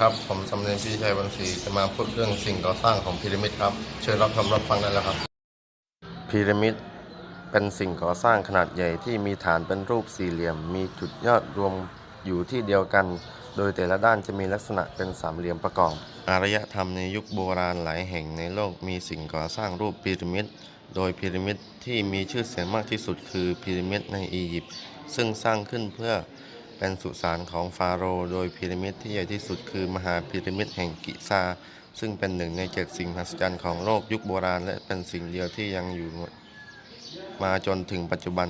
ครับ ผมสำเนียงพี่ชัยวันศรีจะมาพูดเรื่องสิ่งก่อสร้างของพีระมิดครับ เชิญรับชมรับฟังได้แล้วครับ พีระมิดเป็นสิ่งก่อสร้างขนาดใหญ่ที่มีฐานเป็นรูปสี่เหลี่ยม มีจุดยอดรวมอยู่ที่เดียวกัน โดยแต่ละด้านจะมีลักษณะเป็นสามเหลี่ยมประกอบ อารยธรรมในยุคโบราณหลายแห่งในโลกมีสิ่งก่อสร้างรูปพีระมิด โดยพีระมิดที่มีชื่อเสียงมากที่สุดคือพีระมิดในอียิปต์ซึ่งสร้างขึ้นเพื่อ เป็นสุสานของฟาโรห์โดยพีระมิดที่ใหญ่ที่สุดคือมหาพีระมิดแห่งกิซา ซึ่งเป็นหนึ่งในเจ็ดสิ่งมหัศจรรย์ของโลกยุคโบราณ และเป็นสิ่งเดียวที่ยังอยู่มาจนถึงปัจจุบัน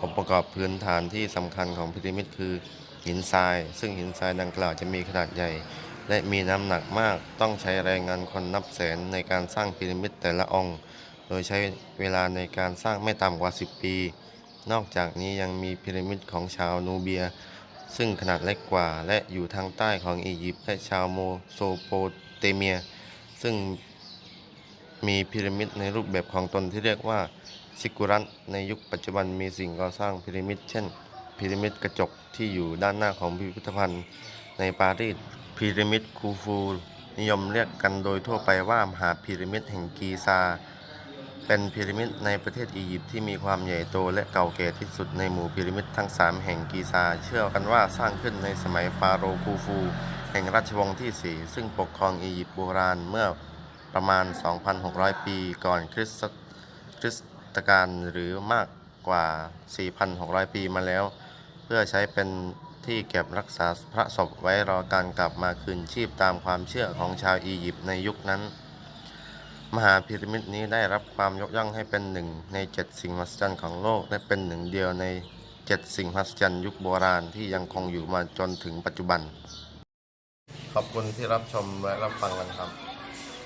องค์ประกอบพื้นฐานที่สำคัญของพีระมิดคือหินทราย ซึ่งหินทรายดังกล่าวจะมีขนาดใหญ่ และมีน้ำหนักมากต้องใช้แรงงานคนนับแสนในการสร้างพีระมิดแต่ละองค์ โดยใช้เวลาในการสร้างไม่ต่ำกว่า 10 ปี นอกจากนี้ยังมีพีระมิดของชาวนูเบีย ซึ่งขนาดเล็กกว่าและอยู่ทางใต้ของอียิปต์และชาวโมโสโปเตเมีย ซึ่งมีพีระมิดในรูปแบบของตนที่เรียกว่าซิกุรัตในยุคปัจจุบันมีสิ่งก่อสร้างพีระมิดเช่นพีระมิดกระจกที่อยู่ด้านหน้าของพิพิธภัณฑ์ในปารีสพีระมิดคูฟู นิยมเรียกกันโดยทั่วไปว่ามหาพีระมิดแห่งกีซา เป็นพีระมิดในประเทศอียิปต์ที่มีความใหญ่โตและเก่าแก่ที่สุดในหมู่พีระมิดทั้ง 3 แห่งกีซา เชื่อกันว่าสร้างขึ้นในสมัยฟาโรห์คูฟู แห่งราชวงศ์ที่ 4 ซึ่งปกครองอียิปต์โบราณเมื่อประมาณ 2,600 ปีก่อนคริสตคริสตกาลหรือมากกว่า 4,600 ปีมาแล้ว เพื่อใช้เป็นที่เก็บรักษาพระศพไว้รอการกลับมาคืนชีพตามความเชื่อของชาวอียิปต์ในยุคนั้น มหาพีระมิดนี้ได้รับความยกย่องให้เป็นหนึ่งในเจ็ดสิ่งมหัศจรรย์ของโลก และเป็นหนึ่งเดียวในเจ็ดสิ่งมหัศจรรย์ยุคโบราณที่ยังคงอยู่มาจนถึงปัจจุบัน ขอบคุณที่รับชมและรับฟังกันครับ